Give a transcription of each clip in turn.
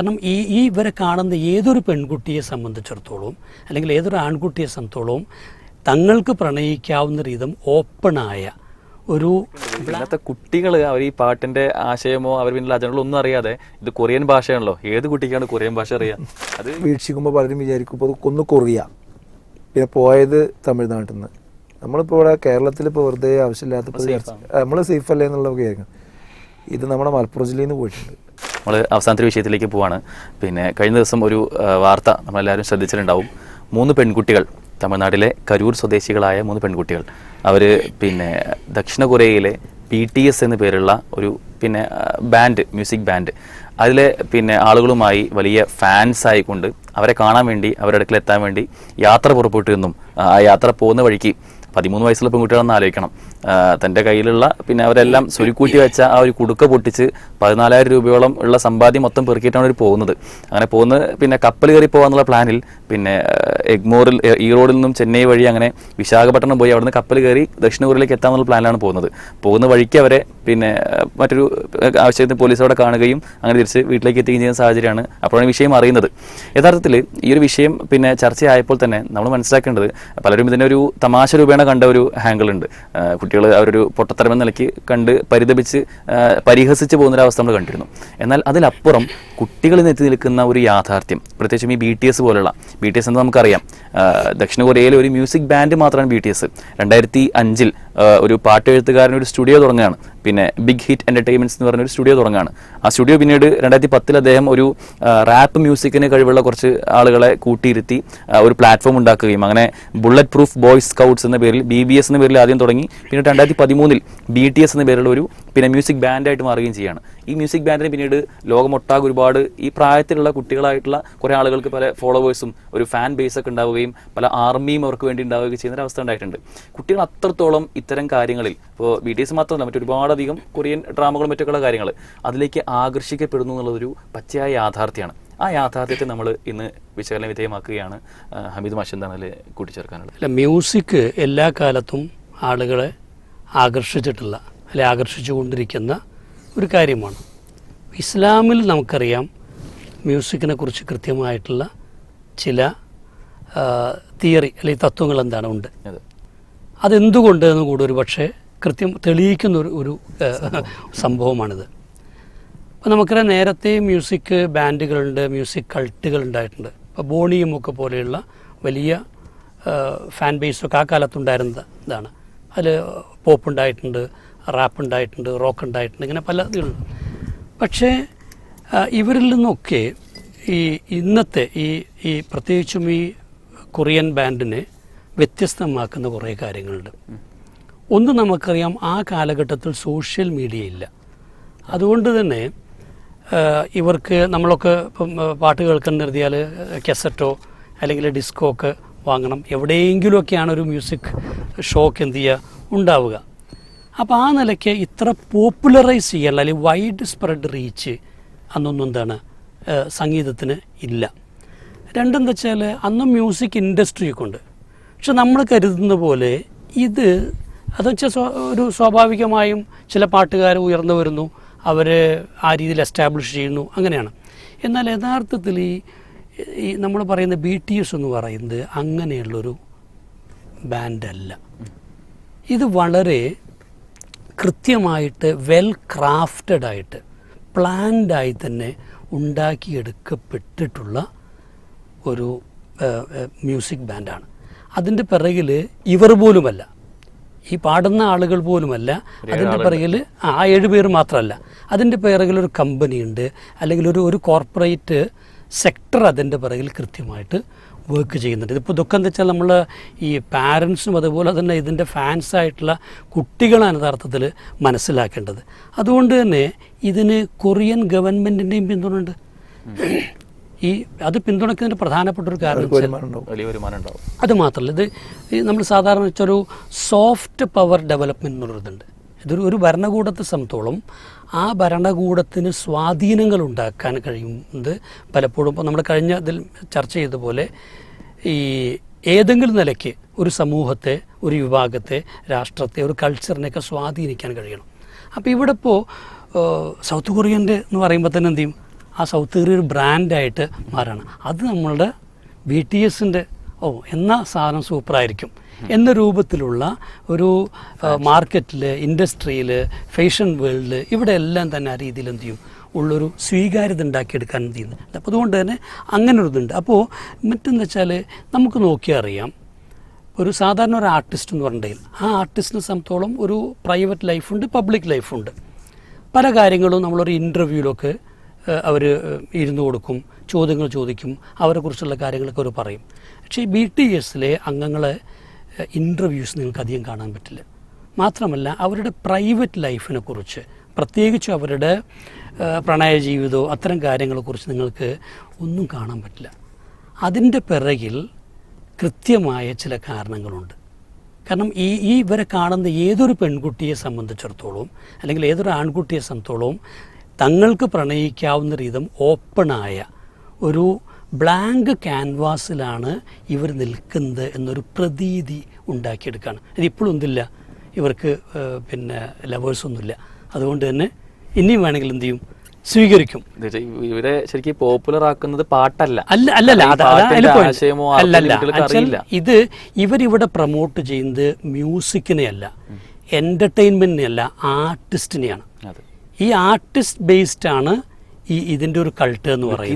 കാരണം ഈ ഈ ഇവരെ കാണുന്ന ഏതൊരു പെൺകുട്ടിയെ സംബന്ധിച്ചിടത്തോളം അല്ലെങ്കിൽ ഏതൊരു ആൺകുട്ടിയെ സംബന്ധിച്ചോളം തങ്ങൾക്ക് പ്രണയിക്കാവുന്ന രീതിം ഓപ്പണായ ഒരു ഇന്നത്തെ കുട്ടികൾ അവർ ഈ പാട്ടിന്റെ ആശയമോ അവർ പിന്നിലെ അജണ്ടോ ഒന്നും അറിയാതെ ഇത് കൊറിയൻ ഭാഷയാണല്ലോ. ഏത് കുട്ടിക്കാണ് കൊറിയൻ ഭാഷ അറിയാം? അത് വീക്ഷിക്കുമ്പോൾ പലരും വിചാരിക്കും ഇപ്പോൾ ഒന്ന് കൊറിയ പിന്നെ പോയത് തമിഴ്നാട്ടിൽ നിന്ന്. നമ്മളിപ്പോൾ ഇവിടെ കേരളത്തിൽ ഇപ്പോൾ വെറുതെ ആവശ്യമില്ലാത്ത നമ്മൾ സേഫ് അല്ലേ എന്നുള്ളതൊക്കെ ആയിരിക്കും. ഇത് നമ്മുടെ മലപ്പുറം ജില്ലയിൽ നിന്ന് പോയിട്ടുണ്ട്. നമ്മൾ അവസാനത്തെ വിഷയത്തിലേക്ക് പോവാണ്. പിന്നെ കഴിഞ്ഞ ദിവസം ഒരു വാർത്ത നമ്മളെല്ലാവരും ശ്രദ്ധിച്ചിട്ടുണ്ടാവും. മൂന്ന് പെൺകുട്ടികൾ തമിഴ്നാട്ടിലെ കരൂർ സ്വദേശികളായ മൂന്ന് പെൺകുട്ടികൾ. അവർ പിന്നെ ദക്ഷിണ കൊറിയയിലെ പി ടി എസ് എന്ന പേരുള്ള ഒരു പിന്നെ ബാൻഡ് മ്യൂസിക് ബാൻഡ് അതിലെ പിന്നെ ആളുകളുമായി വലിയ ഫാൻസ് ആയിക്കൊണ്ട് അവരെ കാണാൻ വേണ്ടി അവരുടെ അടുക്കൽ എത്താൻ വേണ്ടി യാത്ര പുറപ്പെട്ടു എന്നും ആ യാത്ര പോകുന്ന വഴിക്ക് പതിമൂന്ന് വയസ്സുള്ള പെൺകുട്ടികളെന്ന് ആലോചിക്കണം. തന്റെ കയ്യിലുള്ള പിന്നെ അവരെല്ലാം സ്വരുക്കൂട്ടി വെച്ച ആ ഒരു കുടുക്ക പൊട്ടിച്ച് പതിനാലായിരം രൂപയോളം ഉള്ള സമ്പാദ്യം മൊത്തം പെറുക്കിയിട്ടാണ് അവർ പോകുന്നത്. അങ്ങനെ പോകുന്നത് പിന്നെ കപ്പൽ കയറി പോകാന്നുള്ള പ്ലാനിൽ പിന്നെ എഗ്മോറിൽ ഈറോഡിൽ നിന്നും ചെന്നൈ വഴി അങ്ങനെ വിശാഖപട്ടണം പോയി അവിടുന്ന് കപ്പൽ കയറി ദക്ഷിണ കൊറിയയിലേക്ക് എത്താമെന്നുള്ള പ്ലാനിലാണ് പോകുന്നത്. പോകുന്ന വഴിക്ക് അവരെ പിന്നെ മറ്റൊരു ആവശ്യത്തിന് പോലീസ് അവിടെ കാണുകയും അങ്ങനെ തിരിച്ച് വീട്ടിലേക്ക് എത്തുകയും ചെയ്യുന്ന സാഹചര്യമാണ് അപ്പോഴാണ് ഈ വിഷയം അറിയുന്നത്. യഥാർത്ഥത്തിൽ ഈ ഒരു വിഷയം പിന്നെ ചർച്ചയായപ്പോൾ തന്നെ നമ്മൾ മനസ്സിലാക്കേണ്ടത് പലരും ഇതിനൊരു ഒരു തമാശ രൂപേണ കണ്ട ഒരു ഹാങ്കിൾ ഉണ്ട്. കുട്ടികൾ അവരൊരു പൊട്ടത്തരം എന്ന നിലയ്ക്ക് കണ്ട് പരിതപിച്ച് പരിഹസിച്ച് പോകുന്നൊരവസ്ഥ നമ്മൾ കണ്ടിരുന്നു. എന്നാൽ അതിലപ്പുറം കുട്ടികളിൽ എത്തി നിൽക്കുന്ന ഒരു യാഥാർത്ഥ്യം പ്രത്യേകിച്ചും ഈ ബി ടി എസ് പോലുള്ള ബി ടി എസ് എന്ന് നമുക്കറിയാം. ദക്ഷിണ കൊറിയയിലെ ഒരു മ്യൂസിക് ബാൻഡ് മാത്രമാണ് ബി ടി എസ് രണ്ടായിരത്തി അഞ്ചിൽ ഒരു പാട്ട് എഴുത്തുകാരൻ ഒരു സ്റ്റുഡിയോ തുടങ്ങുകയാണ്. പിന്നെ ബിഗ് ഹിറ്റ് എന്റർടൈൻമെന്റ്സ് എന്ന് പറഞ്ഞൊരു സ്റ്റുഡിയോ തുടങ്ങുകയാണ് ആ സ്റ്റുഡിയോ പിന്നീട് രണ്ടായിരത്തി പത്തിൽ അദ്ദേഹം ഒരു റാപ്പ് മ്യൂസിക്കിന് കഴിവുള്ള കുറച്ച് ആളുകളെ കൂട്ടിയിരുത്തി ഒരു പ്ലാറ്റ്ഫോം ഉണ്ടാക്കുകയും. അങ്ങനെ ബുള്ളറ്റ് പ്രൂഫ് ബോയ്സ് സ്കൗട്ട്സ് എന്ന പേരിൽ ബി ബി എസ് എന്ന പേരിൽ ആദ്യം തുടങ്ങി. പിന്നീട് രണ്ടായിരത്തി പതിമൂന്നിൽ ബി ടി എസ് എന്ന പേരിലുള്ള ഒരു പിന്നെ മ്യൂസിക് ബാൻഡായിട്ട് മാറുകയും ചെയ്യുകയാണ് ഈ മ്യൂസിക് ബാൻഡിന് പിന്നീട് ലോകമൊട്ടാകെ ഒരുപാട് ഈ പ്രായത്തിലുള്ള കുട്ടികളായിട്ടുള്ള കുറേ ആളുകൾക്ക് പല ഫോളോവേഴ്സും ഒരു ഫാൻ ബേസ് ഒക്കെ ഉണ്ടാവുകയും പല ആർമിയും അവർക്ക് വേണ്ടി ഉണ്ടാവുകയും ചെയ്യുന്ന ഒരു അവസ്ഥ ഉണ്ടായിട്ടുണ്ട്. കുട്ടികൾ അത്രത്തോളം ഇത്തരം കാര്യങ്ങളിൽ ഇപ്പോൾ ബി ടി എസ് മാത്രമല്ല മറ്റൊരുപാടധികം കൊറിയൻ ഡ്രാമകളും മറ്റൊക്കെയുള്ള കാര്യങ്ങൾ അതിലേക്ക് ആകർഷിക്കപ്പെടുന്നു എന്നുള്ളതൊരു പച്ചയായ യാഥാർത്ഥ്യമാണ്. ആ യാഥാർത്ഥ്യത്തെ നമ്മൾ ഇന്ന് വിശകലന വിധേയമാക്കുകയാണ്. ഹമീദ് മാഷ് എന്താണ് അതിൽ കൂട്ടിച്ചേർക്കാനുള്ളത്? അല്ല മ്യൂസിക് എല്ലാ കാലത്തും ആളുകളെ ആകർഷിച്ചിട്ടുള്ള അല്ലെ ആകർഷിച്ചുകൊണ്ടിരിക്കുന്ന ഒരു കാര്യമാണ്. ഇസ്ലാമിൽ നമുക്കറിയാം മ്യൂസിക്കിനെ കുറിച്ച് കൃത്യമായിട്ടുള്ള ചില തിയറി അല്ലെങ്കിൽ തത്വങ്ങൾ എന്താണ് ഉണ്ട്. അതെ. അതെന്തുകൊണ്ട് എന്ന് കൂടെ ഒരു പക്ഷേ കൃത്യം തെളിയിക്കുന്ന ഒരു ഒരു സംഭവമാണിത്. അപ്പോൾ നമുക്കറിയാം നേരത്തെ മ്യൂസിക് ബാൻഡുകളുണ്ട് മ്യൂസിക് കൾട്ടുകൾ ഉണ്ടായിട്ടുണ്ട്. ഇപ്പോൾ ബോണിയും ഒക്കെ പോലെയുള്ള വലിയ ഫാൻ ബേസൊക്കെ ആ കാലത്തുണ്ടായിരുന്നത് ഇതാണ്. അതിൽ പോപ്പ് ഉണ്ടായിട്ടുണ്ട് റാപ്പ് ഉണ്ടായിട്ടുണ്ട് റോക്ക് ഉണ്ടായിട്ടുണ്ട് ഇങ്ങനെ പല ഇതുണ്ട്. പക്ഷേ ഇവരിൽ നിന്നൊക്കെ ഈ ഇന്നത്തെ ഈ ഈ പ്രത്യേകിച്ചും ഈ കൊറിയൻ ബാൻഡിനെ വ്യത്യസ്തമാക്കുന്ന കുറേ കാര്യങ്ങളുണ്ട്. ഒന്ന് നമുക്കറിയാം ആ കാലഘട്ടത്തിൽ സോഷ്യൽ മീഡിയ ഇല്ല. അതുകൊണ്ട് തന്നെ ഇവർക്ക് നമ്മളൊക്കെ ഇപ്പം പാട്ട് കേൾക്കാൻ നിർത്തിയാൽ കെസറ്റോ അല്ലെങ്കിൽ ഡിസ്കോ ഒക്കെ വാങ്ങണം. എവിടെയെങ്കിലുമൊക്കെയാണ് ഒരു മ്യൂസിക് ഷോക്ക് എന്ത് ചെയ്യുക? ഉണ്ടാവുക. അപ്പോൾ ആ നിലയ്ക്ക് ഇത്ര പോപ്പുലറൈസ് ചെയ്യാനുള്ള അല്ലെങ്കിൽ വൈഡ് സ്പ്രെഡ് റീച്ച് അന്നൊന്നും എന്താണ് സംഗീതത്തിന് ഇല്ല. രണ്ടെന്താ വെച്ചാൽ അന്ന് മ്യൂസിക് ഇൻഡസ്ട്രിയൊക്കെ ഉണ്ട്. പക്ഷെ നമ്മൾ കരുതുന്ന പോലെ ഇത് അതെന്ന് വെച്ചാൽ ഒരു സ്വാഭാവികമായും ചില പാട്ടുകാർ ഉയർന്നു വരുന്നു അവർ ആ രീതിയിൽ എസ്റ്റാബ്ലിഷ് ചെയ്യുന്നു അങ്ങനെയാണ്. എന്നാൽ യഥാർത്ഥത്തിൽ ഈ നമ്മൾ പറയുന്ന ബി ടി എസ് എന്ന് പറയുന്നത് അങ്ങനെയുള്ളൊരു ബാൻഡല്ല. ഇത് വളരെ കൃത്യമായിട്ട് വെൽ ക്രാഫ്റ്റഡ് ആയിട്ട് പ്ലാൻഡായി തന്നെ ഉണ്ടാക്കിയെടുക്കപ്പെട്ടിട്ടുള്ള ഒരു മ്യൂസിക് ബാൻഡാണ് അതിന്റെ പിറകിൽ ഇവർ പോലുമല്ല. ഈ പാടുന്ന ആളുകൾ പോലുമല്ല. അതിന്റെ പിറകിൽ ആ ഏഴ് പേര് മാത്രമല്ല. അതിന്റെ പിറകിൽ ഒരു കമ്പനിയുണ്ട് അല്ലെങ്കിൽ ഒരു ഒരു കോർപ്പറേറ്റ് സെക്ടർ അതിന്റെ പിറകിൽ കൃത്യമായിട്ട് വർക്ക് ചെയ്യുന്നുണ്ട്. ഇതിപ്പോൾ ഇതൊക്കെ എന്താ വെച്ചാൽ നമ്മൾ ഈ പാരൻസും അതുപോലെ തന്നെ ഇതിന്റെ ഫാൻസായിട്ടുള്ള കുട്ടികളാണ് യഥാർത്ഥത്തിൽ മനസ്സിലാക്കേണ്ടത്. അതുകൊണ്ട് തന്നെ ഇതിന് കൊറിയൻ ഗവൺമെന്റിന്റെയും പിന്തുണയുണ്ട്. ഈ അത് പിന്തുണയ്ക്കുന്നതിന് പ്രധാനപ്പെട്ട ഒരു കാരണം അത് മാത്രമല്ല ഇത് നമ്മൾ സാധാരണ വെച്ചൊരു സോഫ്റ്റ് പവർ ഡെവലപ്മെന്റ് എന്നുള്ളതുണ്ട് ഇതൊരു ഒരു ഭരണകൂടത്തെ സംബന്ധിച്ചോളം ആ ഭരണകൂടത്തിന് സ്വാധീനങ്ങൾ ഉണ്ടാക്കാൻ കഴിയുന്നത് പലപ്പോഴും ഇപ്പോൾ നമ്മൾ കഴിഞ്ഞ ഇതിൽ ചർച്ച ചെയ്ത പോലെ ഈ ഏതെങ്കിലും നിലയ്ക്ക് ഒരു സമൂഹത്തെ ഒരു വിഭാഗത്തെ രാഷ്ട്രത്തെ ഒരു കൾച്ചറിനെയൊക്കെ സ്വാധീനിക്കാൻ കഴിയണം. അപ്പോൾ ഇവിടെ ഇപ്പോൾ സൗത്ത് കൊറിയന്റെ എന്ന് പറയുമ്പോൾ തന്നെ എന്ത് ചെയ്യും? ആ സൗത്ത് കൊറിയ ഒരു ബ്രാൻഡായിട്ട് മാറുകയാണ്. അത് നമ്മളുടെ ബി ടി എസിന്റെ ഓ എന്ന സാധനം സൂപ്പറായിരിക്കും. എന്ന രൂപത്തിലുള്ള ഒരു മാർക്കറ്റിൽ ഇൻഡസ്ട്രിയിൽ ഫാഷൻ വേൾഡിൽ ഇവിടെ എല്ലാം തന്നെ ആ രീതിയിൽ എന്ത് ചെയ്യും? ഉള്ളൊരു സ്വീകാര്യത ഉണ്ടാക്കിയെടുക്കാൻ എന്ത് ചെയ്യുന്നുണ്ട് അപ്പോൾ അതുകൊണ്ട് തന്നെ അങ്ങനെ അപ്പോൾ മറ്റെന്ന് വെച്ചാൽ നമുക്ക് നോക്കിയാൽ അറിയാം. ഒരു സാധാരണ ഒരു ആർട്ടിസ്റ്റ് എന്ന് പറഞ്ഞിട്ടുണ്ടെങ്കിൽ ആ ആർട്ടിസ്റ്റിനെ സംബന്ധിച്ചോളം ഒരു പ്രൈവറ്റ് ലൈഫുണ്ട് പബ്ലിക് ലൈഫുണ്ട്. പല കാര്യങ്ങളും നമ്മളൊരു ഇന്റർവ്യൂവിലൊക്കെ അവർ ഇരുന്ന് കൊടുക്കും ചോദ്യങ്ങൾ ചോദിക്കും അവരെക്കുറിച്ചുള്ള കാര്യങ്ങളൊക്കെ അവർ പറയും. പക്ഷേ ബി ടി എസിലെ അംഗങ്ങളെ ഇന്റർവ്യൂസ് നിങ്ങൾക്ക് അധികം കാണാൻ പറ്റില്ല. മാത്രമല്ല അവരുടെ പ്രൈവറ്റ് ലൈഫിനെ കുറിച്ച് പ്രത്യേകിച്ച് അവരുടെ പ്രണയ ജീവിതമോ അത്തരം കാര്യങ്ങളെക്കുറിച്ച് നിങ്ങൾക്ക് ഒന്നും കാണാൻ പറ്റില്ല. അതിന്റെ പിറകിൽ കൃത്യമായ ചില കാരണങ്ങളുണ്ട്. കാരണം ഈ ഈ ഇവരെ കാണുന്ന ഏതൊരു പെൺകുട്ടിയെ സംബന്ധിച്ചിടത്തോളം അല്ലെങ്കിൽ ഏതൊരു ആൺകുട്ടിയെ സംബന്ധിച്ചോളം തങ്ങൾക്ക് പ്രണയിക്കാവുന്ന രീതിം ഓപ്പണായ ഒരു ബ്ലാങ്ക് ക്യാൻവാസിലാണ് ഇവർ നിൽക്കുന്നത് എന്നൊരു പ്രതീതി ഉണ്ടാക്കിയെടുക്കുകയാണ്. ഇതിപ്പോഴും ഒന്നുമില്ല. ഇവർക്ക് പിന്നെ ലവേഴ്സൊന്നുമില്ല അതുകൊണ്ട് തന്നെ ഇനിയും വേണമെങ്കിൽ എന്ത് ചെയ്യും? സ്വീകരിക്കും. ഇവരെ ശരിക്കും പോപ്പുലർ ആക്കുന്നത് പാട്ടല്ല. അല്ല അല്ലല്ല ഇത് ഇവരിവിടെ പ്രൊമോട്ട് ചെയ്യുന്നത് മ്യൂസിക്കിനെ അല്ല എന്റർടൈൻമെന്റിനെ അല്ല ആർട്ടിസ്റ്റിനെയാണ് ഈ ആർട്ടിസ്റ്റ് ബേസ്ഡ് ആണ് ഈ ഇതിന്റെ ഒരു കൾട്ട് എന്ന് പറയുന്നത്.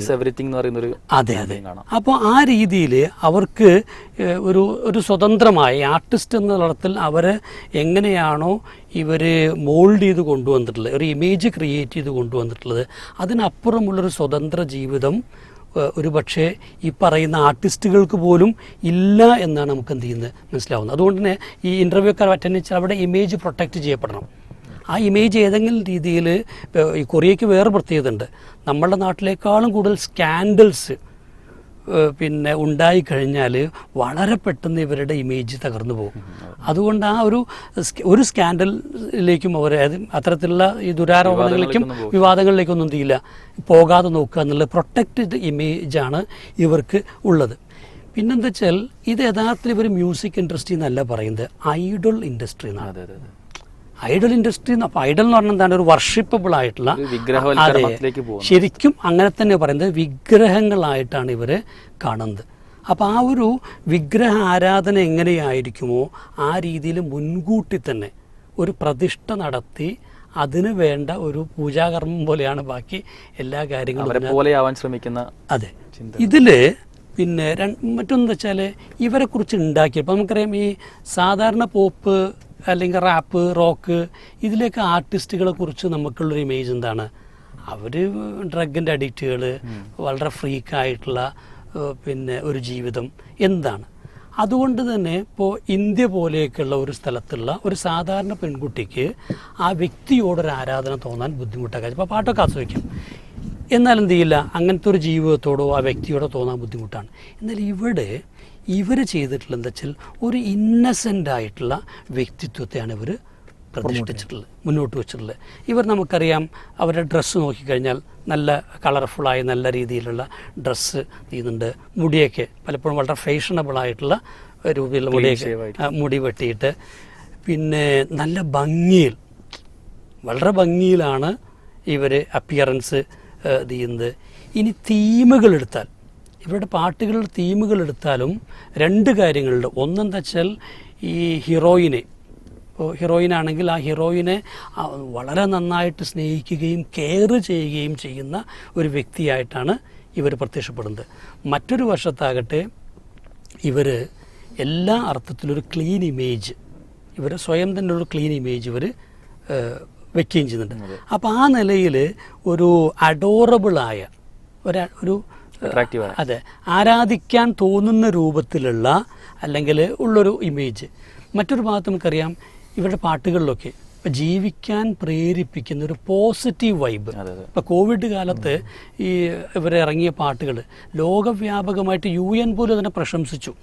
അതെ അതെ. അപ്പൊ അപ്പോൾ ആ രീതിയിൽ അവർക്ക് ഒരു ഒരു സ്വതന്ത്രമായി ആർട്ടിസ്റ്റ് എന്ന തലത്തിൽ അവരെ എങ്ങനെയാണോ ഇവർ മോൾഡ് ചെയ്ത് കൊണ്ടുവന്നിട്ടുള്ളത് ഒരു ഇമേജ് ക്രിയേറ്റ് ചെയ്ത് കൊണ്ടുവന്നിട്ടുള്ളത് അതിനപ്പുറമുള്ളൊരു സ്വതന്ത്ര ജീവിതം ഒരു പക്ഷേ ഈ പറയുന്ന ആർട്ടിസ്റ്റുകൾക്ക് പോലും ഇല്ല എന്നാണ് നമുക്ക് എന്ത് ചെയ്യുന്നത് മനസ്സിലാവുന്നത്. അതുകൊണ്ട് തന്നെ ഈ ഇന്റർവ്യൂ ഒക്കെ അറ്റൻഡ് ചെയ്താൽ അവിടെ ഇമേജ് പ്രൊട്ടക്റ്റ് ചെയ്യപ്പെടണം. ആ ഇമേജ് ഏതെങ്കിലും രീതിയിൽ ഈ കൊറിയയ്ക്ക് വേറെ പ്രത്യേകത ഉണ്ട്. നമ്മളുടെ നാട്ടിലേക്കാളും കൂടുതൽ സ്കാൻഡൽസ് പിന്നെ ഉണ്ടായിക്കഴിഞ്ഞാൽ വളരെ പെട്ടെന്ന് ഇവരുടെ ഇമേജ് തകർന്നു പോകും. അതുകൊണ്ട് ആ ഒരു ഒരു സ്കാൻഡലിലേക്കും അവർ അത് അത്തരത്തിലുള്ള ഈ ദുരാരോപണങ്ങളിലേക്കും വിവാദങ്ങളിലേക്കൊന്നും ഒന്നും തീയില്ല പോകാതെ നോക്കുക എന്നുള്ള പ്രൊട്ടക്റ്റഡ് ഇമേജാണ് ഇവർക്ക് ഉള്ളത്. പിന്നെന്താ വെച്ചാൽ ഇത് യഥാർത്ഥത്തിൽ ഇവർ മ്യൂസിക് ഇൻഡസ്ട്രി എന്നല്ല പറയുന്നത് ഐഡൽ ഇൻഡസ്ട്രി എന്നാണ്. ഐഡൽ ഇൻഡസ്ട്രി അപ്പോൾ ഐഡൽ എന്ന് പറഞ്ഞാൽ എന്താണ്? ഒരു വർഷിപ്പബിൾ ആയിട്ടുള്ള അതെ. ശരിക്കും അങ്ങനെ തന്നെ പറയുന്നത് വിഗ്രഹങ്ങളായിട്ടാണ് ഇവരെ കാണുന്നത്. അപ്പോൾ ആ ഒരു വിഗ്രഹ ആരാധന എങ്ങനെയായിരിക്കുമോ ആ രീതിയിൽ മുൻകൂട്ടി തന്നെ ഒരു പ്രതിഷ്ഠ നടത്തി അതിന് വേണ്ട ഒരു പൂജാകർമ്മം പോലെയാണ് ബാക്കി എല്ലാ കാര്യങ്ങളും അവരെ പോലെ ശ്രമിക്കുന്ന അതെ. ഇതിൽ പിന്നെ മറ്റൊന്ന് വെച്ചാൽ ഇവരെ കുറിച്ച് ഉണ്ടാക്കിയപ്പോൾ നമുക്കറിയാം ഈ സാധാരണ പോപ്പ് അല്ലെങ്കിൽ റാപ്പ് റോക്ക് ഇതിലേക്ക് ആർട്ടിസ്റ്റുകളെ കുറിച്ച് നമുക്കുള്ളൊരു ഇമേജ് എന്താണ്? അവർ ഡ്രഗിന്റെ അഡിക്റ്റുകൾ വളരെ ഫ്രീക്കായിട്ടുള്ള പിന്നെ ഒരു ജീവിതം എന്താണ്? അതുകൊണ്ട് തന്നെ ഇപ്പോൾ ഇന്ത്യ പോലെയൊക്കെയുള്ള ഒരു സ്ഥലത്തുള്ള ഒരു സാധാരണ പെൺകുട്ടിക്ക് ആ വ്യക്തിയോടൊരു ആരാധന തോന്നാൻ ബുദ്ധിമുട്ടൊക്കെ ഇപ്പോൾ പാട്ടൊക്കെ ആസ്വദിക്കും. എന്നാൽ എന്ത് ചെയ്യില്ല? അങ്ങനത്തെ ഒരു ജീവിതത്തോടോ ആ വ്യക്തിയോടോ തോന്നാൻ ബുദ്ധിമുട്ടാണ്. എന്നാൽ ഇവിടെ ഇവർ ചെയ്തിട്ടുള്ള എന്താ വെച്ചാൽ ഒരു ഇന്നസെന്റ് ആയിട്ടുള്ള വ്യക്തിത്വത്തെയാണ് ഇവർ പ്രതിഷ്ഠിച്ചിട്ടുള്ളത് മുന്നോട്ട് വെച്ചിട്ടുള്ളത്. ഇവർ നമുക്കറിയാം അവരുടെ ഡ്രസ്സ് നോക്കിക്കഴിഞ്ഞാൽ നല്ല കളർഫുള്ളായ നല്ല രീതിയിലുള്ള ഡ്രസ്സ് ചെയ്യുന്നുണ്ട് മുടിയൊക്കെ പലപ്പോഴും വളരെ ഫാഷണബിളായിട്ടുള്ള രൂപയിലുള്ള മുടിയൊക്കെ മുടി വെട്ടിയിട്ട് പിന്നെ നല്ല ഭംഗിയിൽ വളരെ ഭംഗിയിലാണ് ഇവർ അപ്പിയറൻസ് ചെയ്യുന്നത്. ഇനി തീമുകൾ എടുത്താൽ ഇവരുടെ പാട്ടുകളുടെ തീമുകൾ എടുത്താലും രണ്ട് കാര്യങ്ങളുണ്ട്. ഒന്നെന്താ വെച്ചാൽ ഈ ഹീറോയിനെ. ഇപ്പോൾ ഹീറോയിനാണെങ്കിൽ ആ ഹീറോയിനെ വളരെ നന്നായിട്ട് സ്നേഹിക്കുകയും കെയർ ചെയ്യുകയും ചെയ്യുന്ന ഒരു വ്യക്തിയായിട്ടാണ് ഇവർ പ്രത്യക്ഷപ്പെടുന്നത്. മറ്റൊരു വശത്താകട്ടെ ഇവർ എല്ലാ അർത്ഥത്തിലൊരു ഒരു ക്ലീൻ ഇമേജ് ഇവർ സ്വയം തന്നെ ഒരു ക്ലീൻ ഇമേജ് ഇവർ വെക്കുകയും ചെയ്യുന്നുണ്ട്. അപ്പോൾ ആ നിലയിൽ ഒരു അഡോറബിളായ ഒരു ഒരു. അതെ. ആരാധിക്കാൻ തോന്നുന്ന രൂപത്തിലുള്ള അല്ലെങ്കിൽ ഉള്ളൊരു ഇമേജ് മറ്റൊരു ഭാഗത്ത് നമുക്കറിയാം ഇവരുടെ പാട്ടുകളിലൊക്കെ ഇപ്പം ജീവിക്കാൻ പ്രേരിപ്പിക്കുന്ന ഒരു പോസിറ്റീവ് വൈബ്. ഇപ്പം കോവിഡ് കാലത്ത് ഈ ഇവരിറങ്ങിയ പാട്ടുകൾ ലോകവ്യാപകമായിട്ട് യു എൻ പോലും അതിനെ പ്രശംസിച്ചു.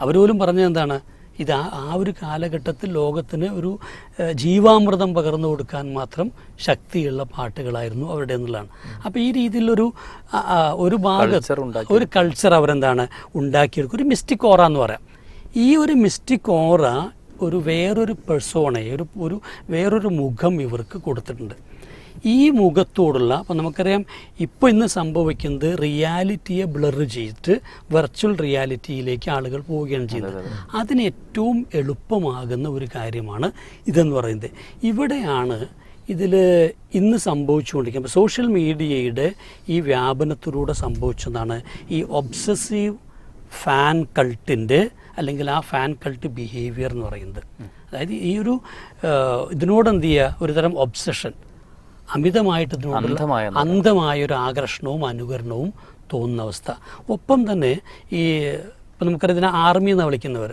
അവരോലും പറഞ്ഞത് എന്താണ്? ഇത് ആ ഒരു കാലഘട്ടത്തിൽ ലോകത്തിന് ഒരു ജീവാമൃതം പകർന്നു കൊടുക്കാൻ മാത്രം ശക്തിയുള്ള പാട്ടുകളായിരുന്നു അവരുടെ എന്നുള്ളതാണ്. അപ്പോൾ ഈ രീതിയിലൊരു ഒരു ഭാഗത്ത് Culture ഒരു കൾച്ചർ അവരെന്താണ് ഉണ്ടാക്കിയെടുക്കും. ഒരു മിസ്റ്റിക് ഓറ എന്ന് പറയാം. ഈ ഒരു മിസ്റ്റിക് ഓറ ഒരു വേറൊരു പെർസോണയെ ഒരു ഒരു വേറൊരു മുഖം ഇവർക്ക് കൊടുത്തിട്ടുണ്ട്. ഈ മുഖത്തോടുള്ള അപ്പം നമുക്കറിയാം ഇപ്പോൾ ഇന്ന് സംഭവിക്കുന്നത് റിയാലിറ്റിയെ ബ്ലർ ചെയ്തിട്ട് വെർച്വൽ റിയാലിറ്റിയിലേക്ക് ആളുകൾ പോവുകയാണ് ചെയ്യുന്നത്. അതിന് ഏറ്റവും എളുപ്പമാകുന്ന ഒരു കാര്യമാണ് ഇതെന്ന് പറയുന്നത്. ഇവിടെയാണ് ഇതിൽ ഇന്ന് സംഭവിച്ചുകൊണ്ടിരിക്കുന്നത്. സോഷ്യൽ മീഡിയയുടെ ഈ വ്യാപനത്തിലൂടെ സംഭവിച്ചതാണ് ഈ ഒബ്സസീവ് ഫാൻ കൾട്ടിന്റെ അല്ലെങ്കിൽ ആ ഫാൻ കൾട്ട് ബിഹേവിയർ എന്ന് പറയുന്നത്. അതായത് ഈ ഒരു ഇതിനോട് എന്ത് ചെയ്യുക? ഒരു തരം ഒബ്സഷൻ അമിതമായിട്ട് അന്ധമായ ഒരു ആകർഷണവും അനുകരണവും തോന്നുന്ന അവസ്ഥ. ഒപ്പം തന്നെ ഈ ഇപ്പം നമുക്കറിയാം ഇതിനെ ആർമി എന്നാണ് വിളിക്കുന്നവർ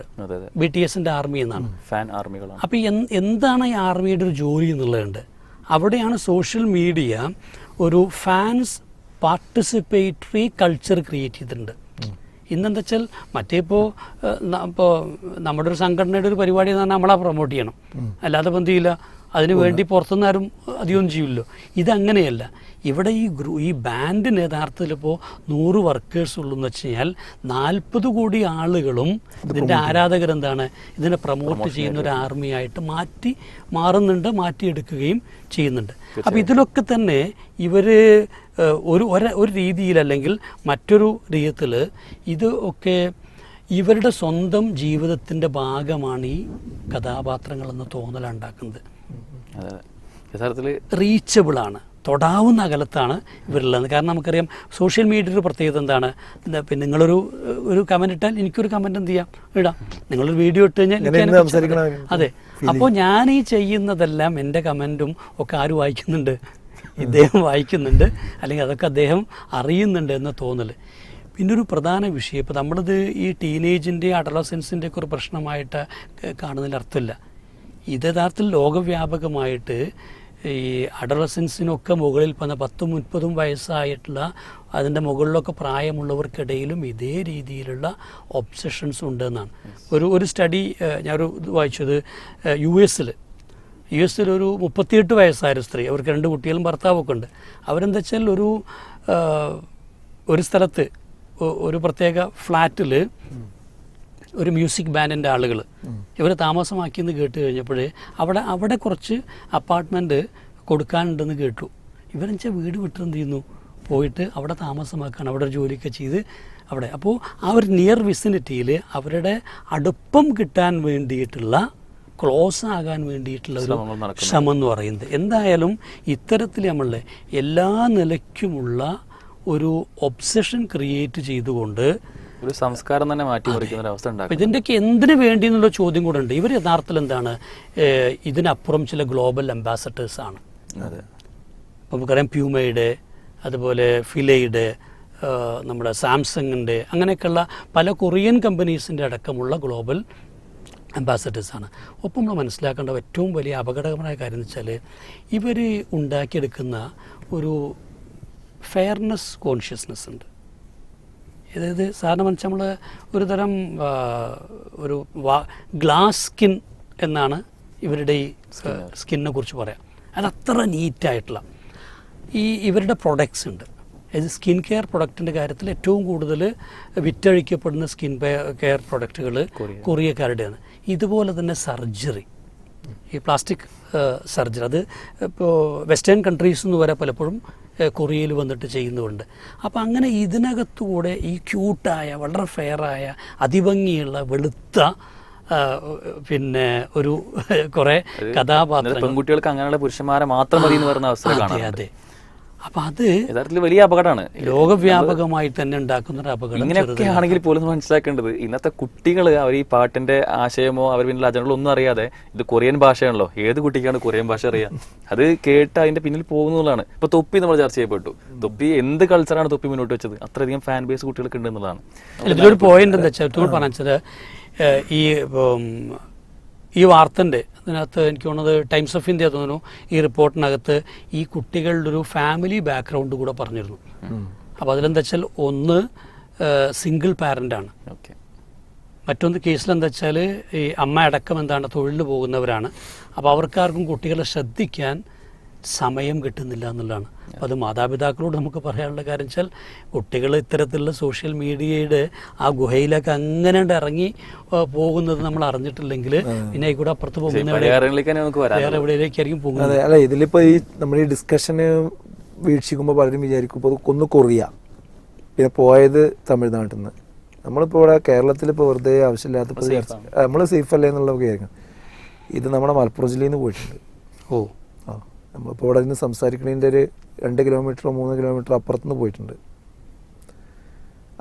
ബി ടി എസിന്റെ ആർമി എന്നാണ്. ഫാൻ ആർമികളാണ്. അപ്പോൾ എന്താണ് ഈ ആർമിയുടെ ഒരു ജോലി എന്നുള്ളതുണ്ട്. അവിടെയാണ് സോഷ്യൽ മീഡിയ ഒരു ഫാൻസ് പാർട്ടിസിപ്പേറ്ററി കൾച്ചർ ക്രിയേറ്റ് ചെയ്തിട്ടുണ്ട്. ഇന്നെന്താ വെച്ചാൽ മറ്റേ ഇപ്പോൾ ഇപ്പോൾ നമ്മുടെ ഒരു സംഘടനയുടെ ഒരു പരിപാടി എന്ന് പറഞ്ഞാൽ നമ്മളാ പ്രൊമോട്ട് ചെയ്യണം. അല്ലാതെ ഇപ്പം എന്ത് ചെയ്യില്ല? അതിന് വേണ്ടി പുറത്തുനിന്ന് ആരും അധികം ചെയ്യില്ലല്ലോ ഇതങ്ങനെയല്ല. ഇവിടെ ഈ ഗ്രൂ ഈ ബാൻഡിന് യഥാർത്ഥത്തിൽ ഇപ്പോൾ നൂറ് വർക്കേഴ്സ് ഉള്ളൂ എന്ന് വെച്ച് കഴിഞ്ഞാൽ നാൽപ്പത് കോടി ആളുകളും ഇതിന്റെ ആരാധകരെന്താണ്? ഇതിനെ പ്രൊമോട്ട് ചെയ്യുന്ന ഒരു ആർമിയായിട്ട് മാറ്റി മാറുന്നുണ്ട് മാറ്റിയെടുക്കുകയും ചെയ്യുന്നുണ്ട്. അപ്പോൾ ഇതിലൊക്കെ തന്നെ ഇവർ ഒരു ഒര ഒരു രീതിയിലല്ലെങ്കിൽ മറ്റൊരു രീതിയിൽ ഇത് ഒക്കെ ഇവരുടെ സ്വന്തം ജീവിതത്തിന്റെ ഭാഗമാണ് ഈ കഥാപാത്രങ്ങളെന്ന് തോന്നലുണ്ടാക്കുന്നത് അതെ. അതെ യഥാർത്ഥത്തിൽ റീച്ചബിളാണ് തൊടാവുന്ന അകലത്താണ് ഇവരുള്ളത് കാരണം നമുക്കറിയാം സോഷ്യൽ മീഡിയയുടെ ഒരു പ്രത്യേകത എന്താണ്? എന്താ പിന്നെ നിങ്ങളൊരു ഒരു കമന്റ് ഇട്ടാൽ എനിക്കൊരു കമന്റ് എന്ത് ചെയ്യാം? ഇടാം. നിങ്ങളൊരു വീഡിയോ ഇട്ട് കഴിഞ്ഞാൽ അതെ. അപ്പോൾ ഞാൻ ഈ ചെയ്യുന്നതെല്ലാം എന്റെ കമന്റും ഒക്കെ ആര് വായിക്കുന്നുണ്ട്. ഇദ്ദേഹം വായിക്കുന്നുണ്ട്. അല്ലെങ്കിൽ അതൊക്കെ അദ്ദേഹം അറിയുന്നുണ്ട് എന്ന് തോന്നൽ പിന്നെ ഒരു പ്രധാന വിഷയം. ഇപ്പോൾ നമ്മളിത് ഈ ടീനേജിന്റെ അഡലസൻസിന്റെ ഒക്കെ ഒരു പ്രശ്നമായിട്ട് കാണുന്നതിൽ അർത്ഥമില്ല. ഇത് യഥാർത്ഥത്തിൽ ലോകവ്യാപകമായിട്ട് ഈ അഡലസൻസിനൊക്കെ മുകളിൽ വന്ന പത്തും മുപ്പതും വയസ്സായിട്ടുള്ള അതിന്റെ മുകളിലൊക്കെ പ്രായമുള്ളവർക്കിടയിലും ഇതേ രീതിയിലുള്ള ഒബ്സഷൻസ് ഉണ്ടെന്നാണ്. ഒരു ഒരു സ്റ്റഡി ഞാനൊരു ഇത് വായിച്ചത് യു എസിൽ യു എസിൽ ഒരു മുപ്പത്തിയെട്ട് വയസ്സായ സ്ത്രീ അവർക്ക് രണ്ട് കുട്ടികളും ഭർത്താവൊക്കെ ഉണ്ട്. അവരെന്താ വെച്ചാൽ ഒരു ഒരു സ്ഥലത്ത് ഒരു പ്രത്യേക ഫ്ലാറ്റിൽ ഒരു മ്യൂസിക് ബാൻഡിന്റെ ആളുകൾ ഇവർ താമസമാക്കിയെന്ന് കേട്ട് കഴിഞ്ഞപ്പോൾ അവിടെ അവിടെ കുറച്ച് അപ്പാർട്ട്മെന്റ് കൊടുക്കാനുണ്ടെന്ന് കേട്ടു. ഇവരെന്നുവെച്ചാൽ വീട് വിട്ട് എന്ത് ചെയ്യുന്നു? പോയിട്ട് അവിടെ താമസമാക്കുകയാണ് അവിടെ ജോലിയൊക്കെ ചെയ്ത് അവിടെ. അപ്പോൾ ആ ഒരു നിയർ വിസിനിറ്റിയിൽ അവരുടെ അടുപ്പം കിട്ടാൻ വേണ്ടിയിട്ടുള്ള ക്ലോസ് ആകാൻ വേണ്ടിയിട്ടുള്ള ഒരു ശ്രമം എന്ന് പറയുന്നത്. എന്തായാലും ഇത്തരത്തിൽ നമ്മളുടെ എല്ലാ നിലയ്ക്കുമുള്ള ഒരു ഒബ്സഷൻ ക്രിയേറ്റ് ചെയ്തുകൊണ്ട് ഒരു സംസ്കാരം തന്നെ മാറ്റിമറിക്കുന്ന ഒരു അവസ്ഥ ഉണ്ടാകും ഇതിന്റെയൊക്കെ എന്തിനു വേണ്ടി എന്നുള്ള ചോദ്യം കൂടെ ഉണ്ട്. ഇവർ യഥാർത്ഥത്തിൽ എന്താണ്? ഇതിനപ്പുറം ചില ഗ്ലോബൽ അംബാസഡേഴ്സ് ആണ്. അതെ. അപ്പോൾ നമുക്കറിയാം പ്യൂമയുടെ അതുപോലെ ഫിലയുടെ നമ്മുടെ സാംസങ്ങിന്റെ അങ്ങനെയൊക്കെയുള്ള പല കൊറിയൻ കമ്പനീസിന്റെ അടക്കമുള്ള ഗ്ലോബൽ അംബാസഡേഴ്സ് ആണ്. ഒപ്പം നമ്മൾ മനസ്സിലാക്കേണ്ട ഏറ്റവും വലിയ അപകടകരമായ കാര്യം എന്ന് വെച്ചാൽ ഇവർ ഉണ്ടാക്കിയെടുക്കുന്ന ഒരു ഫെയർനെസ് കോൺഷ്യസ്നെസ് ഉണ്ട്. അതായത് സാധാരണ മനസ്സിൽ നമ്മൾ ഒരു തരം ഒരു വാ ഗ്ലാസ് സ്കിൻ എന്നാണ് ഇവരുടെ ഈ സ്കിന്നിനെ കുറിച്ച് പറയാം. അത് അത്ര നീറ്റായിട്ടുള്ള. ഈ ഇവരുടെ പ്രൊഡക്ട്സ് ഉണ്ട്. അതായത് സ്കിൻ കെയർ പ്രൊഡക്റ്റിന്റെ കാര്യത്തിൽ ഏറ്റവും കൂടുതൽ വിറ്റഴിക്കപ്പെടുന്ന സ്കിൻ കെയർ പ്രൊഡക്റ്റുകൾ കൊറിയ. കൊറിയക്കാരുടെയാണ്. ഇതുപോലെ തന്നെ സർജറി. ഈ പ്ലാസ്റ്റിക് സർജറി. അത് ഇപ്പോൾ വെസ്റ്റേൺ കൺട്രീസ് എന്ന് വരെ പലപ്പോഴും കൊറിയയിൽ വന്നിട്ട് ചെയ്യുന്നുണ്ട്. അപ്പോൾ അങ്ങനെ ഇതിനകത്തുകൂടെ ഈ ക്യൂട്ടായ വളരെ ഫെയറായ അതിഭംഗിയുള്ള വെളുത്ത പിന്നെ ഒരു കുറേ കഥാപാത്രങ്ങൾ പെൺകുട്ടികൾക്ക് അങ്ങനെയുള്ള പുരുഷന്മാരെ മാത്രം മതി എന്ന് പറയുന്ന അവസ്ഥ അതെ അതെ. അപ്പം അത് യഥാർത്ഥത്തിൽ വലിയ അപകടമാണ്. ലോകവ്യാപകമായി തന്നെ ഉണ്ടാക്കുന്ന ഒരു അപകടം ഇങ്ങനെയൊക്കെ ആണെങ്കിൽ പോലും മനസ്സിലാക്കേണ്ടത് ഇന്നത്തെ കുട്ടികൾ അവർ ഈ പാട്ടിന്റെ ആശയമോ അവർ പിന്നിൽ അജണ്ടകളോ ഒന്നും അറിയാതെ ഇത് കൊറിയൻ ഭാഷയാണല്ലോ. ഏത് കുട്ടിക്കാണ് കൊറിയൻ ഭാഷ അറിയാം? അത് കേട്ട് അതിന്റെ പിന്നിൽ പോകുന്നതാണ്. ഇപ്പൊ തൊപ്പി നമ്മൾ ചർച്ച ചെയ്യപ്പെട്ടു. തൊപ്പി എന്ത് കൾച്ചറാണ് തൊപ്പി മുന്നോട്ട് വെച്ചത്? അത്രയധികം ഫാൻ ബേസ് കുട്ടികൾക്ക് ഉണ്ട് എന്നുള്ളതാണ്. ഇതിലൊരു പോയിന്റ് എന്താ വെച്ചാൽ ഈ ഈ വാർത്തന്റെ അതിനകത്ത് എനിക്ക് തോന്നുന്നത് ടൈംസ് ഓഫ് ഇന്ത്യ തോന്നുന്നു ഈ റിപ്പോർട്ടിനകത്ത് ഈ കുട്ടികളുടെ ഒരു ഫാമിലി ബാക്ക്ഗ്രൗണ്ട് കൂടെ പറഞ്ഞിരുന്നു. അപ്പോൾ അതിലെന്താ വെച്ചാൽ ഒന്ന് സിംഗിൾ പാരന്റാണ് മറ്റൊന്ന് കേസിലെന്താ വെച്ചാൽ ഈ അമ്മ അടക്കം എന്താണ് തൊഴിലിന് പോകുന്നവരാണ്. അപ്പോൾ അവർക്കാർക്കും കുട്ടികളെ ശ്രദ്ധിക്കാൻ സമയം കിട്ടുന്നില്ല എന്നുള്ളതാണ്. അപ്പോൾ അത് മാതാപിതാക്കളോട് നമുക്ക് പറയാനുള്ള കാര്യം വെച്ചാൽ കുട്ടികൾ ഇത്തരത്തിലുള്ള സോഷ്യൽ മീഡിയയുടെ ആ ഗുഹയിലൊക്കെ അങ്ങനെ ഇറങ്ങി പോകുന്നത് നമ്മൾ അറിഞ്ഞിട്ടില്ലെങ്കിൽ പിന്നെ കൂടെ അപ്പുറത്ത് പോകുന്ന എവിടെയിലേക്കായിരിക്കും പോകുന്നത്? അതെ അല്ല ഇതിലിപ്പോൾ ഈ നമ്മൾ ഈ ഡിസ്കഷന് വീക്ഷിക്കുമ്പോൾ പലരും വിചാരിക്കും ഇപ്പോൾ ഒന്ന് കൊറിയ. പിന്നെ പോയത് തമിഴ്നാട്ടിൽ നിന്ന്. നമ്മളിപ്പോൾ ഇവിടെ കേരളത്തിൽ ഇപ്പോൾ വെറുതെ ആവശ്യമില്ലാത്ത നമ്മൾ സേഫ് അല്ലേ എന്നുള്ളതൊക്കെ ആയിരിക്കും. ഇത് നമ്മുടെ മലപ്പുറം ജില്ലയിൽ നിന്ന് പോയിട്ടുണ്ട്. ഓ. നമ്മളിപ്പോൾ ഇവിടെ നിന്ന് സംസാരിക്കുന്നതിന്റെ ഒരു രണ്ട് കിലോമീറ്ററോ മൂന്ന് കിലോമീറ്റർ അപ്പുറത്തുനിന്ന് പോയിട്ടുണ്ട്.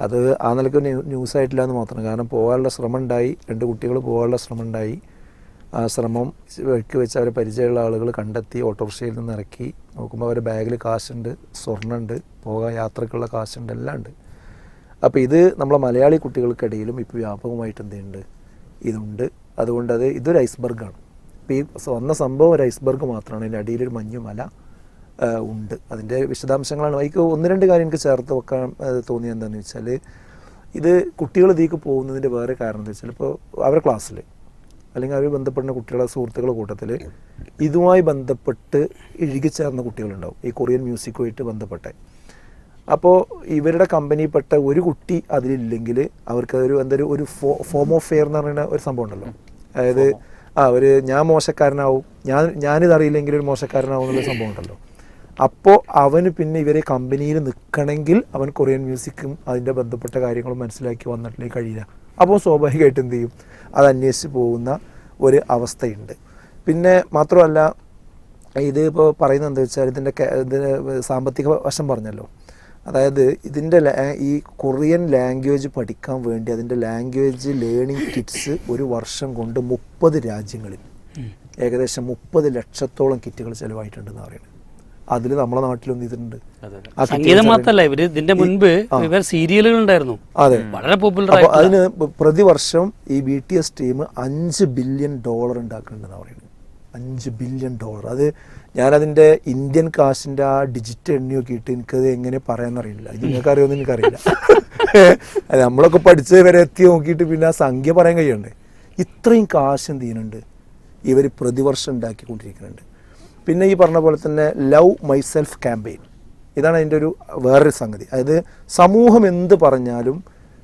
അത് ആ നിലയ്ക്ക് ന്യൂസ് ആയിട്ടില്ല എന്ന് മാത്രം. കാരണം പോകാനുള്ള ശ്രമം ഉണ്ടായി രണ്ട് കുട്ടികൾ പോകാനുള്ള ശ്രമം ഉണ്ടായി ആ ശ്രമം വഴിക്ക് വെച്ച് അവരെ പരിചയമുള്ള ആളുകൾ കണ്ടെത്തി ഓട്ടോറിക്ഷയിൽ നിന്ന് ഇറക്കി. നോക്കുമ്പോൾ അവരുടെ ബാഗിൽ കാശുണ്ട് സ്വർണമുണ്ട് പോകാൻ യാത്രക്കുള്ള കാശുണ്ട് എല്ലാം ഉണ്ട്. അപ്പോൾ ഇത് നമ്മളെ മലയാളി കുട്ടികൾക്കിടയിലും ഇപ്പോൾ വ്യാപകമായിട്ട് എന്തുണ്ട് ഇതുണ്ട്. അതുകൊണ്ട് അത് ഇതൊരു ഐസ്ബർഗാണ് വന്ന സംഭവം ഒരു ഐസ്ബർഗ് മാത്രമാണ്. അതിന്റെ അടിയിലൊരു മഞ്ഞുമല ആ, ഉണ്ട്. അതിന്റെ വിശദാംശങ്ങളാണ്. എനിക്ക് ഒന്ന് രണ്ട് കാര്യം എനിക്ക് ചേർത്ത് വെക്കാൻ തോന്നിയത് എന്താണെന്ന് വെച്ചാൽ ഇത് കുട്ടികൾ ഇതിലേക്ക് പോകുന്നതിന്റെ വേറെ കാരണം എന്താ വെച്ചാൽ ഇപ്പോൾ അവരുടെ ക്ലാസ്സിൽ അല്ലെങ്കിൽ അവർ ബന്ധപ്പെടുന്ന കുട്ടികളെ സുഹൃത്തുക്കളുടെ കൂട്ടത്തിൽ ഇതുമായി ബന്ധപ്പെട്ട് ഇഴുകിച്ചേർന്ന കുട്ടികളുണ്ടാവും. ഈ കൊറിയൻ മ്യൂസിക്കുമായിട്ട് ബന്ധപ്പെട്ട്. അപ്പോൾ ഇവരുടെ കമ്പനിയിൽപ്പെട്ട ഒരു കുട്ടി അതിലില്ലെങ്കിൽ അവർക്ക് ഒരു എന്തൊരു ഒരു ഫോ ഫോം ഓഫ് ഫെയർ എന്ന് പറയുന്ന ഒരു സംഭവം ഉണ്ടല്ലോ. അതായത് ആ ഒരു ഞാൻ മോശക്കാരനാവും. ഞാൻ ഞാനിതറിയില്ലെങ്കിൽ ഒരു മോശക്കാരനാവും എന്നുള്ള സംഭവം ഉണ്ടല്ലോ അപ്പോൾ അവന് പിന്നെ ഇവരെ കമ്പനിയിൽ നിൽക്കണമെങ്കിൽ അവൻ കൊറിയൻ മ്യൂസിക്കും അതിന്റെ ബന്ധപ്പെട്ട കാര്യങ്ങളും മനസ്സിലാക്കി വന്നിട്ടില്ലേ കഴിയില്ല. അപ്പോൾ സ്വാഭാവികമായിട്ട് എന്ത് ചെയ്യും? അത് അന്വേഷിച്ച് പോകുന്ന ഒരു അവസ്ഥയുണ്ട്. പിന്നെ മാത്രമല്ല ഇത് ഇപ്പോൾ പറയുന്നത് എന്താ വെച്ചാൽ ഇതിന്റെ ഇതിന് സാമ്പത്തിക വശം പറഞ്ഞല്ലോ. അതായത് ഇതിന്റെ ഈ കൊറിയൻ ലാംഗ്വേജ് പഠിക്കാൻ വേണ്ടി അതിന്റെ ലാംഗ്വേജ് ലേണിംഗ് കിറ്റ്സ് ഒരു വർഷം കൊണ്ട് മുപ്പത് രാജ്യങ്ങളിൽ ഏകദേശം മുപ്പത് ലക്ഷത്തോളം കിറ്റുകൾ ചിലവായിട്ടുണ്ടെന്ന് പറയുന്നത്. അതിൽ നമ്മളെ നാട്ടിലും ഇതിട്ടുണ്ട് ആ സംഗീതം മാത്രമല്ല ഇവർ ഇതിന്റെ മുൻപ് ഇവർ സീരിയലുകൾ ഉണ്ടായിരുന്നു അതെ. വളരെ പോപ്പുലർ അതിന് പ്രതിവർഷം ഈ ബി ടി എസ് ടീം അഞ്ച് ബില്യൺ ഡോളർ ഉണ്ടാക്കുന്നുണ്ടെന്ന് പറയുന്നത്. അഞ്ച് ബില്യൺ ഡോളർ അത് ഞാനതിന്റെ ഇന്ത്യൻ കാശിന്റെ ആ ഡിജിറ്റ് എണ്ണി നോക്കിയിട്ട് എനിക്കത് എങ്ങനെ പറയാന്നറിയില്ല. ഇത് നിങ്ങൾക്ക് അറിയുമെന്ന് എനിക്കറിയില്ല. അത് നമ്മളൊക്കെ പഠിച്ച് വരെ എത്തി നോക്കിയിട്ട് പിന്നെ ആ സംഖ്യ പറയാൻ കഴിയണ്ടേ? ഇത്രയും കാശ് എന്ത് ചെയ്യുന്നുണ്ട്? ഇവർ പ്രതിവർഷം ഉണ്ടാക്കിക്കൊണ്ടിരിക്കുന്നുണ്ട്. പിന്നെ ഈ പറഞ്ഞ പോലെ തന്നെ ലവ് മൈ സെൽഫ് ക്യാമ്പയിൻ ഇതാണ് അതിന്റെ ഒരു വേറൊരു സംഗതി. അതായത് സമൂഹം എന്ത് പറഞ്ഞാലും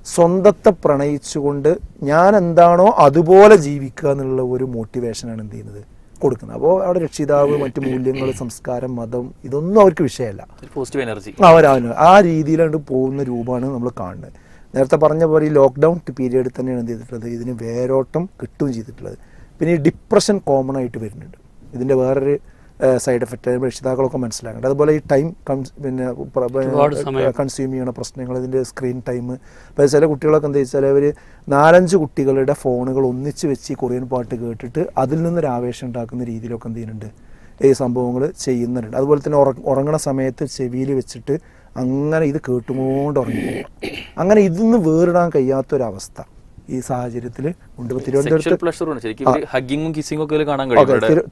സ്വന്തത്തെ പ്രണയിച്ചുകൊണ്ട് ഞാൻ എന്താണോ അതുപോലെ ജീവിക്കുക എന്നുള്ള ഒരു മോട്ടിവേഷനാണ് എന്ത് ചെയ്യുന്നത്? കൊടുക്കുന്നത്. അപ്പോൾ അവിടെ രക്ഷിതാവ് മറ്റു മൂല്യങ്ങൾ സംസ്കാരം മതം ഇതൊന്നും അവർക്ക് വിഷയമല്ല. പോസിറ്റീവ് എനർജി അവരവന് ആ രീതിയിലാണ്ട് പോകുന്ന രൂപമാണ് നമ്മൾ കാണുന്നത്. നേരത്തെ പറഞ്ഞ പോലെ ഈ ലോക്ക്ഡൗൺ പീരീഡ് തന്നെയാണ് എന്ത് ചെയ്തിട്ടുള്ളത്? ഇതിന് വേരോട്ടം കിട്ടുകയും ചെയ്തിട്ടുള്ളത്. പിന്നെ ഈ ഡിപ്രഷൻ കോമൺ ആയിട്ട് വരുന്നുണ്ട്. ഇതിന്റെ വേറൊരു സൈഡ് എഫക്റ്റ് രക്ഷിതാക്കളൊക്കെ മനസ്സിലാക്കേണ്ടത്. അതുപോലെ ഈ ടൈം പിന്നെ. കൺസ്യൂം ചെയ്യണ പ്രശ്നങ്ങൾ ഇതിന്റെ സ്ക്രീൻ ടൈം ഇപ്പോൾ ചില കുട്ടികളൊക്കെ എന്താ വെച്ചാൽ അവർ നാലഞ്ച് കുട്ടികളുടെ ഫോണുകൾ ഒന്നിച്ച് വെച്ച് കൊറിയൻ പാട്ട് കേട്ടിട്ട് അതിൽ നിന്നൊരു ആവേശം ഉണ്ടാക്കുന്ന രീതിയിലൊക്കെ എന്ത് ചെയ്യുന്നുണ്ട് ഈ സംഭവങ്ങൾ ചെയ്യുന്നുണ്ട്. അതുപോലെ തന്നെ ഉറ ഉറങ്ങണ സമയത്ത് ചെവിയിൽ വെച്ചിട്ട് അങ്ങനെ ഇത് കേട്ടുകൊണ്ട് ഉറങ്ങി. അങ്ങനെ അങ്ങനെ ഇതിന്ന് വേറിടാൻ കഴിയാത്തൊരവസ്ഥ. ഈ സാഹചര്യത്തിൽ ഉണ്ട്.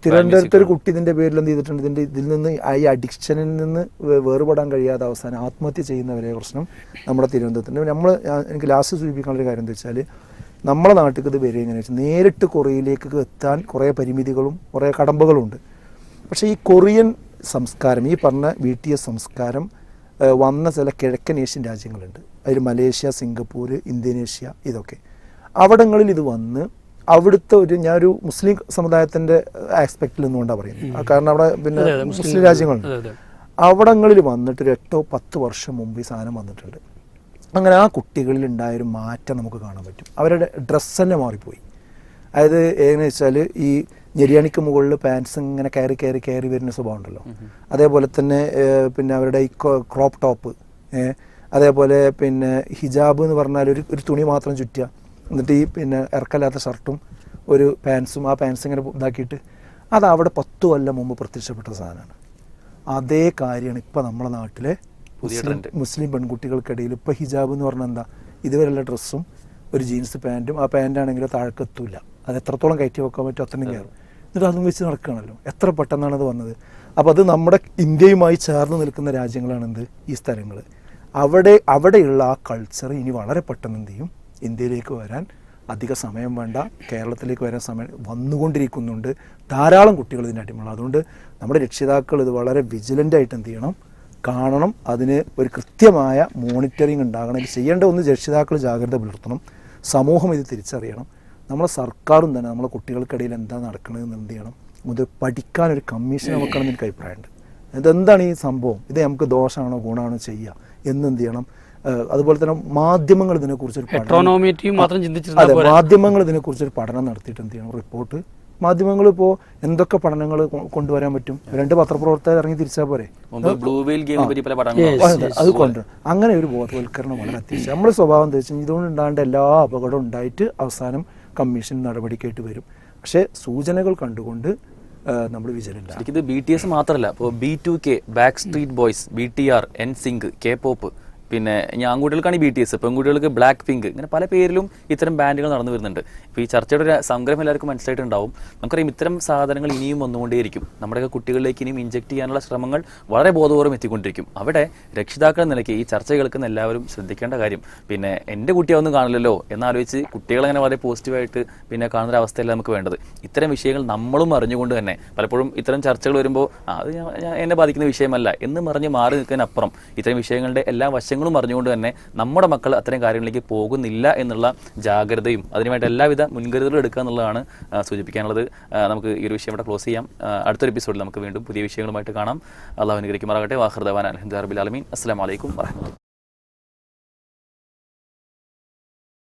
തിരുവനന്തപുരത്ത് ഒരു കുട്ടി ഇതിന്റെ പേരിൽ എന്ത് ചെയ്തിട്ടുണ്ട്? ഇതിന്റെ ഇതിൽ നിന്ന് ഈ അഡിക്ഷനിൽ നിന്ന് വേറുപെടാൻ കഴിയാതെ അവസാനം ആത്മഹത്യ ചെയ്യുന്നവരെ പ്രശ്നം നമ്മുടെ തിരുവനന്തപുരത്തിന് നമ്മൾ എനിക്ക് ലാസ്റ്റ് സൂചിപ്പിക്കാനുള്ള ഒരു കാര്യം എന്താ വെച്ചാൽ നമ്മളെ നാട്ടിലേക്ക് ഇത് വരിക എങ്ങനെയാ വെച്ചാൽ നേരിട്ട് കൊറിയയിലേക്ക് എത്താൻ കുറേ പരിമിതികളും കുറേ കടമ്പകളും ഉണ്ട് പക്ഷേ ഈ കൊറിയൻ സംസ്കാരം ഈ പറഞ്ഞ വി ടി എസ് സംസ്കാരം വന്ന ചില കിഴക്കൻ ഏഷ്യൻ രാജ്യങ്ങളുണ്ട്. അതിൽ മലേഷ്യ സിംഗപ്പൂർ ഇന്തോനേഷ്യ ഇതൊക്കെ. അവിടങ്ങളിൽ ഇത് വന്ന് അവിടുത്തെ ഒരു ഞാനൊരു മുസ്ലിം സമുദായത്തിന്റെ ആസ്പെക്റ്റിൽ നിന്നുകൊണ്ടാണ് പറയുന്നത്. കാരണം അവിടെ പിന്നെ മുസ്ലിം രാജ്യങ്ങളുണ്ട്. അവിടങ്ങളിൽ വന്നിട്ട് ഒരു എട്ടോ പത്ത് വർഷം മുമ്പ് ഈ സാധനം വന്നിട്ടുണ്ട്. അങ്ങനെ ആ കുട്ടികളിൽ ഉണ്ടായൊരു മാറ്റം നമുക്ക് കാണാൻ പറ്റും. അവരുടെ ഡ്രസ്സ് തന്നെ മാറിപ്പോയി. അതായത് എങ്ങനെ വെച്ചാൽ ഈ ഞെരിയാണിക്ക് മുകളിൽ പാൻസ് ഇങ്ങനെ കയറി കയറി കയറി വരുന്ന സ്വഭാവം ഉണ്ടല്ലോ. അതേപോലെ തന്നെ പിന്നെ അവരുടെ ഈ ക്രോപ്പ് ടോപ്പ് അതേപോലെ പിന്നെ ഹിജാബ് എന്ന് പറഞ്ഞാൽ ഒരു ഒരു തുണി മാത്രം ചുറ്റുക. എന്നിട്ട് ഈ പിന്നെ ഇറക്കല്ലാത്ത ഷർട്ടും ഒരു പാൻസും ആ പാൻസ് ഇങ്ങനെ ഇതാക്കിയിട്ട് അത് അവിടെ പത്തു കൊല്ലം മുമ്പ് പ്രത്യക്ഷപ്പെട്ട സാധനമാണ്. അതേ കാര്യമാണ് ഇപ്പോൾ നമ്മുടെ നാട്ടിലെ മുസ്ലിം മുസ്ലിം പെൺകുട്ടികൾക്കിടയിൽ ഇപ്പോൾ ഹിജാബ് എന്ന് പറഞ്ഞാൽ എന്താ? ഇതുവരെയുള്ള ഡ്രസ്സും ഒരു ജീൻസ് പാന്റും ആ പാന്റാണെങ്കിൽ താഴെക്കെത്തൂല അത് എത്രത്തോളം കയറ്റി വെക്കാൻ പറ്റും അത്രയും കയറും. എന്നിട്ട് അതും വെച്ച് നടക്കുകയാണല്ലോ. എത്ര പെട്ടെന്നാണ് അത് വന്നത്? അപ്പോൾ അത് നമ്മുടെ ഇന്ത്യയുമായി ചേർന്ന് നിൽക്കുന്ന രാജ്യങ്ങളാണ് എന്ത്? ഈ സ്ഥലങ്ങൾ അവിടെ അവിടെയുള്ള ആ കൾച്ചർ ഇനി വളരെ പെട്ടെന്ന് എന്ത് ചെയ്യും? ഇന്ത്യയിലേക്ക് വരാൻ അധിക സമയം വേണ്ട കേരളത്തിലേക്ക് വരാൻ സമയം വന്നുകൊണ്ടിരിക്കുന്നുണ്ട്. ധാരാളം കുട്ടികൾ ഇതിന്റെ അടിമകളാണ്. അതുകൊണ്ട് നമ്മുടെ രക്ഷിതാക്കൾ ഇത് വളരെ വിജിലന്റ് ആയിട്ട് എന്ത് ചെയ്യണം? കാണണം. അതിന് ഒരു കൃത്യമായ മോണിറ്ററിങ് ഉണ്ടാകണം. ചെയ്യേണ്ട ഒന്ന് രക്ഷിതാക്കൾ ജാഗ്രത പുലർത്തണം. സമൂഹം ഇത് തിരിച്ചറിയണം. നമ്മളെ സർക്കാരും തന്നെ നമ്മളെ കുട്ടികൾക്കിടയിൽ എന്താ നടക്കണതെന്ന് എന്ത് ചെയ്യണം? ഇത് പഠിക്കാൻ ഒരു കമ്മീഷൻ വെക്കണം എനിക്ക് അഭിപ്രായമുണ്ട്. ഇതെന്താണ് ഈ സംഭവം? ഇത് നമുക്ക് ദോഷമാണോ ഗുണമാണോ ചെയ്യുക? എന്ന് എന്ത് ചെയ്യണം? അതുപോലെ തന്നെ മാധ്യമങ്ങൾ ഇതിനെക്കുറിച്ച് അതെ മാധ്യമങ്ങൾ ഇതിനെക്കുറിച്ച് ഒരു പഠനം നടത്തിയിട്ട് എന്ത് ചെയ്യണം? റിപ്പോർട്ട് മാധ്യമങ്ങൾ ഇപ്പോ എന്തൊക്കെ പഠനങ്ങൾ കൊണ്ടുവരാൻ പറ്റും? രണ്ട് പത്രപ്രവർത്തകർ ഇറങ്ങി തിരിച്ചാൽ പോരെ? അതെ, കൊണ്ട്. അങ്ങനെ ഒരു ബോധവൽക്കരണം വളരെ അത്യാവശ്യം നമ്മുടെ സ്വഭാവം എന്താ വെച്ചാൽ ഇതുകൊണ്ട് ഉണ്ടാകേണ്ട എല്ലാ അപകടവും ഉണ്ടായിട്ട് അവസാനം കമ്മീഷൻ നടപടിക്കായിട്ട് വരും. പക്ഷേ സൂചനകൾ കണ്ടുകൊണ്ട് നമ്മൾ ഇത് ബി ടി എസ് മാത്രമല്ല ഇപ്പോൾ B two K back street boys B T R N sync K pop പിന്നെ ഞാൻ ആൺകുട്ടികൾക്കാണ് ബി ടി എസ് പെൺകുട്ടികൾക്ക് ബ്ലാക്ക് പിങ്ക് ഇങ്ങനെ പല പേരിലും ഇത്തരം ബാൻഡുകൾ നടന്നു വരുന്നുണ്ട്. ഇപ്പോൾ ഈ ചർച്ചയുടെ ഒരു സംഗ്രഹം എല്ലാവർക്കും മനസ്സിലായിട്ടുണ്ടാവും. നമുക്കറിയാം ഇത്തരം സാധനങ്ങൾ ഇനിയും വന്നുകൊണ്ടേയിരിക്കും. നമ്മുടെയൊക്കെ കുട്ടികളിലേക്ക് ഇനിയും ഇഞ്ചെക്ട് ചെയ്യാനുള്ള ശ്രമങ്ങൾ വളരെ ബോധപൂർവം എത്തിക്കൊണ്ടിരിക്കും. അവിടെ രക്ഷിതാക്കൾ നിലയ്ക്ക് ഈ ചർച്ച കേൾക്കുന്ന എല്ലാവരും ശ്രദ്ധിക്കേണ്ട കാര്യം പിന്നെ എന്റെ കുട്ടിയൊന്നും കാണില്ലല്ലോ എന്നാലോചിച്ച് കുട്ടികളങ്ങനെ വളരെ പോസിറ്റീവായിട്ട് പിന്നെ കാണുന്ന ഒരു അവസ്ഥയല്ല നമുക്ക് വേണ്ടത്. ഇത്തരം വിഷയങ്ങൾ നമ്മളും അറിഞ്ഞുകൊണ്ട് തന്നെ പലപ്പോഴും ഇത്തരം ചർച്ചകൾ വരുമ്പോൾ അത് എന്നെ ബാധിക്കുന്ന വിഷയമല്ല എന്ന് പറഞ്ഞ് മാറി നിൽക്കുന്നതിനപ്പുറം ഇത്തരം വിഷയങ്ങളുടെ എല്ലാ വശങ്ങളും അറിഞ്ഞുകൊണ്ട് തന്നെ നമ്മുടെ മക്കൾ അത്തരം കാര്യങ്ങളിലേക്ക് പോകുന്നില്ല എന്നുള്ള ജാഗ്രതയും അതിനുവേണ്ട എല്ലാവിധ മുൻകരുതലും എടുക്കുക എന്നുള്ളതാണ് സൂചിപ്പിക്കാനുള്ളത്. നമുക്ക് ഈ ഒരു വിഷയം ഇവിടെ ക്ലോസ് ചെയ്യാം. അടുത്തൊരു എപ്പിസോഡിൽ നമുക്ക് വീണ്ടും പുതിയ വിഷയങ്ങളുമായിട്ട് കാണാം. അള്ളാഹു അനുഗ്രഹിക്കുമാറാകട്ടെ. വാഹർദവാൻ അലഹദ് അറബിൽ അലമീൻ അസ്സാം വലൈക്കും വാഹമത്തുള്ള